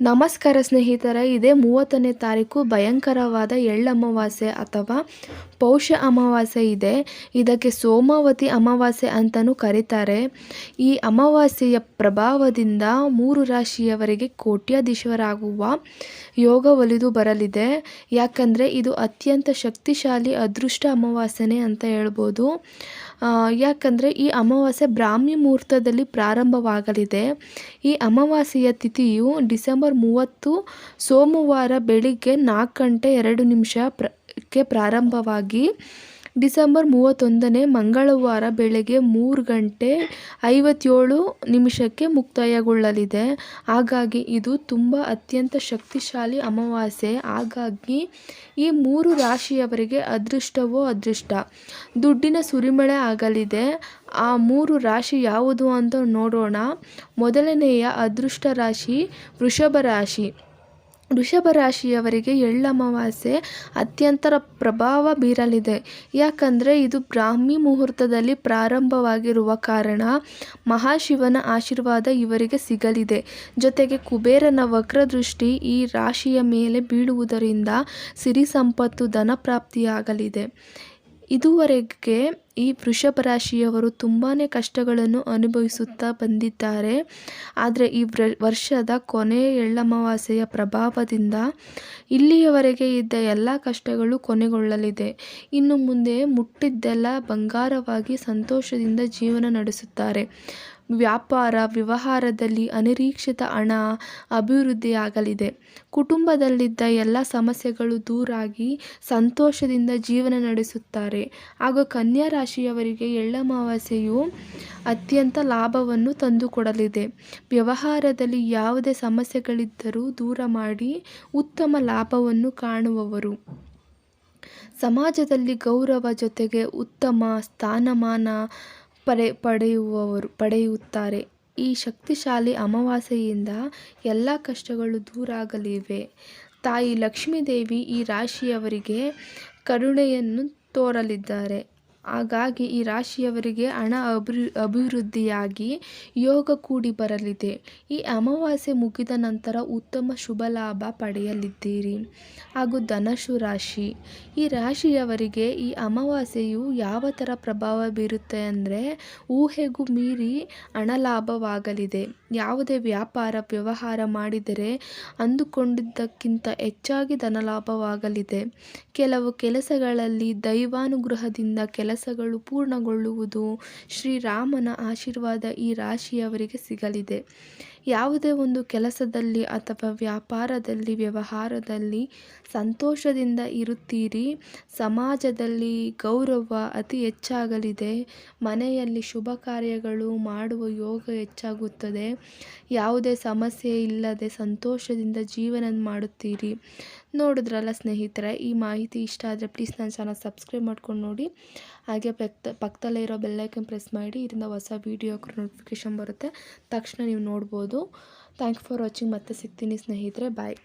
ನಮಸ್ಕಾರ ಸ್ನೇಹಿತರೆ, ಇದೇ ಮೂವತ್ತನೇ ತಾರೀಕು ಭಯಂಕರವಾದ ಎಳ್ಳಮಾವಾಸ್ಯೆ ಅಥವಾ ಪೌಷ ಅಮಾವಾಸ್ಯೆ ಇದೆ. ಇದಕ್ಕೆ ಸೋಮಾವತಿ ಅಮಾವಾಸ್ಯೆ ಅಂತಲೂ ಕರೀತಾರೆ. ಈ ಅಮಾವಾಸ್ಯೆಯ ಪ್ರಭಾವದಿಂದ ಮೂರು ರಾಶಿಯವರಿಗೆ ಕೋಟ್ಯಾಧೀಶರಾಗುವ ಯೋಗ ಒಲಿದು ಬರಲಿದೆ. ಯಾಕಂದರೆ ಇದು ಅತ್ಯಂತ ಶಕ್ತಿಶಾಲಿ ಅದೃಷ್ಟ ಅಮಾವಾಸ್ಯೆ ಅಂತ ಹೇಳ್ಬೋದು. ಯಾಕಂದರೆ ಈ ಅಮಾವಾಸ್ಯೆ ಬ್ರಾಹ್ಮಿ ಮುಹೂರ್ತದಲ್ಲಿ ಪ್ರಾರಂಭವಾಗಲಿದೆ. ಈ ಅಮಾವಾಸ್ಯೆಯ ತಿಥಿಯು ಡಿಸೆಂಬರ್ ಮೂವತ್ತು ಸೋಮವಾರ ಬೆಳಿಗ್ಗೆ ನಾಲ್ಕು ಗಂಟೆ ಎರಡು ನಿಮಿಷಕ್ಕೆ ಪ್ರ ಕ್ಕೆ ಪ್ರಾರಂಭವಾಗಿ ಡಿಸೆಂಬರ್ ಮೂವತ್ತೊಂದನೇ ಮಂಗಳವಾರ ಬೆಳಗ್ಗೆ ಮೂರು ಗಂಟೆ ಐವತ್ತೇಳು ನಿಮಿಷಕ್ಕೆ ಮುಕ್ತಾಯಗೊಳ್ಳಲಿದೆ. ಹಾಗಾಗಿ ಇದು ತುಂಬ ಅತ್ಯಂತ ಶಕ್ತಿಶಾಲಿ ಅಮಾವಾಸ್ಯೆ. ಹಾಗಾಗಿ ಈ ಮೂರು ರಾಶಿಯವರಿಗೆ ಅದೃಷ್ಟವೋ ಅದೃಷ್ಟ. ದುಡ್ಡಿನ ಸುರಿಮಳೆ ಆಗಲಿದೆ. ಆ ಮೂರು ರಾಶಿ ಯಾವುದು ಅಂತ ನೋಡೋಣ. ಮೊದಲನೆಯ ಅದೃಷ್ಟ ರಾಶಿ ವೃಷಭ ರಾಶಿ. ವೃಷಭ ರಾಶಿಯವರಿಗೆ ಎಳ್ಳಮಾವಾಸ್ಯೆ ಅತ್ಯಂತ ಪ್ರಭಾವ ಬೀರಲಿದೆ. ಯಾಕಂದರೆ ಇದು ಬ್ರಾಹ್ಮಿ ಮುಹೂರ್ತದಲ್ಲಿ ಪ್ರಾರಂಭವಾಗಿರುವ ಕಾರಣ ಮಹಾಶಿವನ ಆಶೀರ್ವಾದ ಇವರಿಗೆ ಸಿಗಲಿದೆ. ಜೊತೆಗೆ ಕುಬೇರನ ವಕ್ರದೃಷ್ಟಿ ಈ ರಾಶಿಯ ಮೇಲೆ ಬೀಳುವುದರಿಂದ ಸಿರಿ ಸಂಪತ್ತು ಧನ ಪ್ರಾಪ್ತಿಯಾಗಲಿದೆ. ಇದುವರೆಗೆ ಈ ವೃಷಭ ರಾಶಿಯವರು ತುಂಬಾ ಕಷ್ಟಗಳನ್ನು ಅನುಭವಿಸುತ್ತಾ ಬಂದಿದ್ದಾರೆ. ಆದರೆ ಈ ವರ್ಷದ ಕೊನೆಯ ಎಳ್ಳಮಾವಾಸೆಯ ಪ್ರಭಾವದಿಂದ ಇಲ್ಲಿಯವರೆಗೆ ಇದ್ದ ಎಲ್ಲ ಕಷ್ಟಗಳು ಕೊನೆಗೊಳ್ಳಲಿದೆ. ಇನ್ನು ಮುಂದೆ ಮುಟ್ಟಿದ್ದೆಲ್ಲ ಬಂಗಾರವಾಗಿ ಸಂತೋಷದಿಂದ ಜೀವನ ನಡೆಸುತ್ತಾರೆ. ವ್ಯಾಪಾರ, ವ್ಯವಹಾರದಲ್ಲಿ ಅನಿರೀಕ್ಷಿತ ಹಣ ಅಭಿವೃದ್ಧಿಯಾಗಲಿದೆ. ಕುಟುಂಬದಲ್ಲಿದ್ದ ಎಲ್ಲ ಸಮಸ್ಯೆಗಳು ದೂರಾಗಿ ಸಂತೋಷದಿಂದ ಜೀವನ ನಡೆಸುತ್ತಾರೆ. ಹಾಗೂ ಕನ್ಯಾ ರಾಶಿಯವರಿಗೆ ಎಳ್ಳಮಾವಾಸೆಯು ಅತ್ಯಂತ ಲಾಭವನ್ನು ತಂದುಕೊಡಲಿದೆ. ವ್ಯವಹಾರದಲ್ಲಿ ಯಾವುದೇ ಸಮಸ್ಯೆಗಳಿದ್ದರೂ ದೂರ ಮಾಡಿ ಉತ್ತಮ ಲಾಭವನ್ನು ಕಾಣುವವರು. ಸಮಾಜದಲ್ಲಿ ಗೌರವ ಜೊತೆಗೆ ಉತ್ತಮ ಸ್ಥಾನಮಾನ ಪಡೆ, ಪಡೆಯುವವರು, ಪಡೆಯುತ್ತಾರೆ. ಈ ಶಕ್ತಿಶಾಲಿ ಅಮಾವಾಸ್ಯೆಯಿಂದ ಎಲ್ಲ ಕಷ್ಟಗಳು ದೂರಾಗಲಿವೆ. ತಾಯಿ ಲಕ್ಷ್ಮೀದೇವಿ ಈ ರಾಶಿಯವರಿಗೆ ಕರುಣೆಯನ್ನು ತೋರಲಿದ್ದಾರೆ. ಹಾಗಾಗಿ ಈ ರಾಶಿಯವರಿಗೆ ಹಣ ಅಭಿ ಅಭಿವೃದ್ಧಿಯಾಗಿ ಯೋಗ ಕೂಡಿ ಬರಲಿದೆ. ಈ ಅಮಾವಾಸ್ಯೆ ಮುಗಿದ ನಂತರ ಉತ್ತಮ ಶುಭ ಲಾಭ ಪಡೆಯಲಿದ್ದೀರಿ. ಹಾಗೂ ಧನಶು ರಾಶಿ. ಈ ರಾಶಿಯವರಿಗೆ ಈ ಅಮಾವಾಸ್ಯೆಯು ಯಾವ ಥರ ಪ್ರಭಾವ ಬೀರುತ್ತೆ ಅಂದರೆ ಊಹೆಗೂ ಮೀರಿ ಹಣ ಲಾಭವಾಗಲಿದೆ. ಯಾವುದೇ ವ್ಯಾಪಾರ, ವ್ಯವಹಾರ ಮಾಡಿದರೆ ಅಂದುಕೊಂಡಿದ್ದಕ್ಕಿಂತ ಹೆಚ್ಚಾಗಿ ಧನಲಾಭವಾಗಲಿದೆ ಕೆಲವು ಕೆಲಸಗಳಲ್ಲಿ ದೈವಾನುಗ್ರಹದಿಂದ ಕೆಲಸ ಕೆಲಸಗಳು ಪೂರ್ಣಗೊಳ್ಳುವುದು ಶ್ರೀರಾಮನ ಆಶೀರ್ವಾದ ಈ ರಾಶಿಯವರಿಗೆ ಸಿಗಲಿದೆ. ಯಾವುದೇ ಒಂದು ಕೆಲಸದಲ್ಲಿ ಅಥವಾ ವ್ಯಾಪಾರದಲ್ಲಿ, ವ್ಯವಹಾರದಲ್ಲಿ ಸಂತೋಷದಿಂದ ಇರುತ್ತೀರಿ. ಸಮಾಜದಲ್ಲಿ ಗೌರವ ಅತಿ ಹೆಚ್ಚಾಗಲಿದೆ. ಮನೆಯಲ್ಲಿ ಶುಭ ಕಾರ್ಯಗಳು ಮಾಡುವ ಯೋಗ ಹೆಚ್ಚಾಗುತ್ತದೆ. ಯಾವುದೇ ಸಮಸ್ಯೆ ಇಲ್ಲದೆ ಸಂತೋಷದಿಂದ ಜೀವನ ಮಾಡುತ್ತೀರಿ. ನೋಡಿದ್ರಲ್ಲ ಸ್ನೇಹಿತರೆ, ಈ ಮಾಹಿತಿ ಇಷ್ಟ ಆದರೆ ಪ್ಲೀಸ್ ನನ್ನ ಚಾನಲ್ ಸಬ್ಸ್ಕ್ರೈಬ್ ಮಾಡ್ಕೊಂಡು ನೋಡಿ. ಹಾಗೆ ಪಕ್ಕ ಪಕ್ಕದಲ್ಲೇ ಇರೋ ಬೆಲ್ಲೈಕನ್ ಪ್ರೆಸ್ ಮಾಡಿ, ಇದರಿಂದ ಹೊಸ ವೀಡಿಯೋ ನೋಟಿಫಿಕೇಶನ್ ಬರುತ್ತೆ. ತಕ್ಷಣ ನೀವು ನೋಡ್ಬೋದು. ಥ್ಯಾಂಕ್ ಫಾರ್ ವಾಚಿಂಗ್ ಮತ್ತೆ ಸಿಗ್ತೀನಿ ಸ್ನೇಹಿತರೆ. ಬಾಯ್